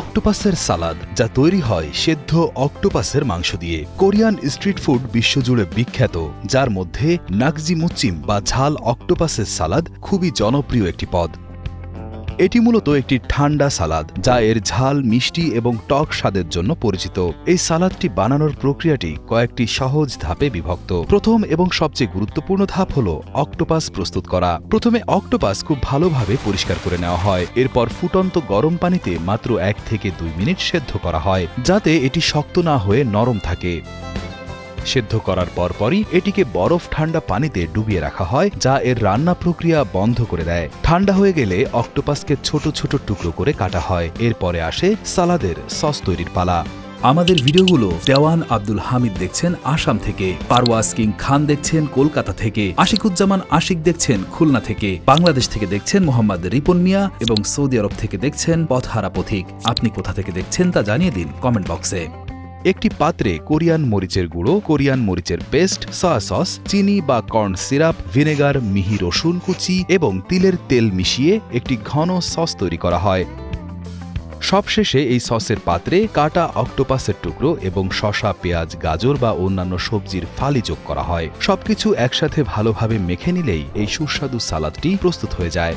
অক্টোপাসের সালাদ, যা তৈরি হয় সেদ্ধ অক্টোপাসের মাংস দিয়ে। কোরিয়ান স্ট্রিট ফুড বিশ্বজুড়ে বিখ্যাত, যার মধ্যে নাকজি মুচিম বা ঝাল অক্টোপাসের সালাদ খুবই জনপ্রিয় একটি পদ। এটি মূলত একটি ঠান্ডা সালাদ, যা এর ঝাল, মিষ্টি এবং টক স্বাদের জন্য পরিচিত। এই সালাদটি বানানোর প্রক্রিয়াটি কয়েকটি সহজ ধাপে বিভক্ত। প্রথম এবং সবচেয়ে গুরুত্বপূর্ণ ধাপ হল অক্টোপাস প্রস্তুত করা। প্রথমে অক্টোপাস খুব ভালোভাবে পরিষ্কার করে নেওয়া হয়। এরপর ফুটন্ত গরম পানিতে মাত্র এক থেকে দুই মিনিট সেদ্ধ করা হয়, যাতে এটি শক্ত না হয়ে নরম থাকে। সেদ্ধ করার পরপরই এটিকে বরফ ঠান্ডা পানিতে ডুবিয়ে রাখা হয়, যা এর রান্না প্রক্রিয়া বন্ধ করে দেয়। ঠান্ডা হয়ে গেলে অক্টোপাসকে ছোট ছোট টুকরো করে কাটা হয়। এরপরে আসে সালাদের সস তৈরির পালা। আমাদের ভিডিওগুলো দেওয়ান আব্দুল হামিদ দেখছেন আসাম থেকে, পারওয়াজ কিং খান দেখছেন কলকাতা থেকে, আশিকুজ্জামান আশিক দেখছেন খুলনা থেকে, বাংলাদেশ থেকে দেখছেন মোহাম্মদ রিপন মিয়া এবং সৌদি আরব থেকে দেখছেন পথহারা পথিক। আপনি কোথা থেকে দেখছেন তা জানিয়ে দিন কমেন্ট বক্সে। একটি পাত্রে কোরিয়ান মরিচের গুঁড়ো, কোরিয়ান মরিচের পেস্ট সয়া সস চিনি বা কর্ন সিরাপ ভিনেগার মিহি রসুন কুচি এবং তিলের তেল মিশিয়ে একটি ঘন সস তৈরি করা হয়। সবশেষে এই সসের পাত্রে কাটা অক্টোপাসের টুকরো এবং শসা, পেঁয়াজ, গাজর বা অন্যান্য সবজির ফালি যোগ করা হয়। সবকিছু একসাথে ভালোভাবে মেখে নিলেই এই সুস্বাদু সালাদটি প্রস্তুত হয়ে যায়।